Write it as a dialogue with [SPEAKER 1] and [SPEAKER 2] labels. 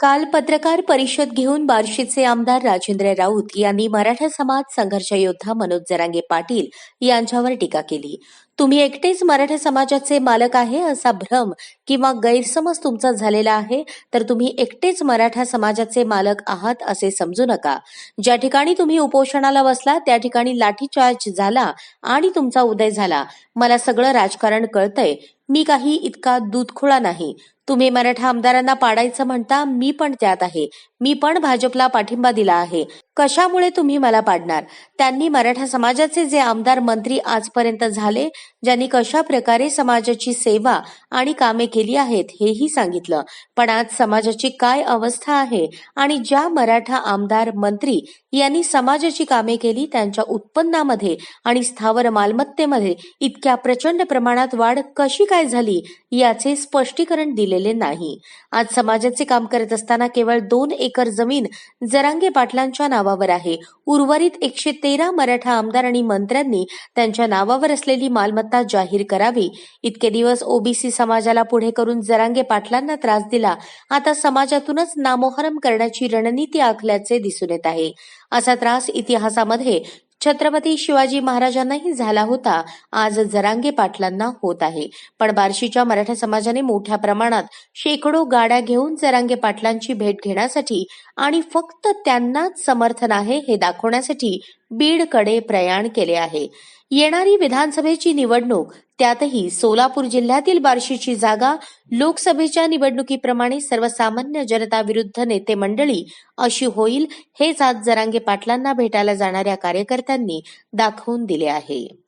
[SPEAKER 1] काल पत्रकार परिषद घेऊन बार्शीचे आमदार राजेंद्र राऊत यांनी मराठा समाज संघर्ष योद्धा मनोज जरांगे पाटील यांच्यावर टीका केली. तुम्ही एकटेच मराठा समाजाचे मालक आहे असा भ्रम किंवा गैरसमज तुमचा झालेला आहे तर तुम्ही एकटेच मराठा समाजाचे मालक आहात असे समजू नका. ज्या ठिकाणी तुम्ही उपोषणाला बसला त्या ठिकाणी लाठीचार्ज झाला आणि तुमचा उदय झाला. मला सगळं राजकारण कळतंय. मी काही इतका दूधखोळा नाही. तुम्ही मराठा आमदारांना पाडायचं म्हणता मी पण त्यात आहे. मी पण भाजपला पाठिंबा दिला आहे. कशामुळे तुम्ही मला पाडणार? त्यांनी मराठा समाजाचे जे आमदार मंत्री आजपर्यंत झाले ज्यांनी कशा प्रकारे समाजाची सेवा आणि कामे केली आहेत हेही सांगितलं. पण आज समाजाची काय अवस्था आहे आणि ज्या मराठा आमदार मंत्री यांनी समाजाची कामे केली त्यांच्या उत्पन्नामध्ये आणि स्थावर मालमत्तेमध्ये इतक्या प्रचंड प्रमाणात वाढ कशी काय झाली याचे स्पष्टीकरण दिलेले नाही. आज समाजाचे काम करत असताना केवळ दोन एकर जमीन जरांगे पाटलांच्या नावावर आहे. उर्वरित एकशे तेरा मराठा आमदार आणि मंत्र्यांनी त्यांच्या नावावर असलेली मालमत्ता जाहीर करावी. इतके दिवस ओबीसी समाजाला पुढे करून जरांगे पाटलांना त्रास दिला. आता समाजातूनच नामोहरम करण्याची रणनीती आखल्याचे दिसून येत आहे. असा त्रास इतिहासामध्ये छत्रपती शिवाजी महाराजांनाही झाला होता. आज जरांगे पाटलांना होत आहे. पण बार्शीच्या मराठा समाजाने मोठ्या प्रमाणात शेकडो गाड्या घेऊन जरांगे पाटलांची भेट घेण्यासाठी आणि फक्त त्यांनाच समर्थन आहे हे दाखवण्यासाठी बीडकडे प्रयाण केले आहे. येणारी विधानसभेची निवडणूक त्यातही सोलापूर जिल्ह्यातील बार्शीची जागा लोकसभेच्या निवडणुकीप्रमाणे सर्वसामान्य जनता विरुद्ध नेते मंडळी अशी होईल हेच आज जरांगे पाटलांना भेटायला जाणाऱ्या कार्यकर्त्यांनी दाखवून दिले आहे.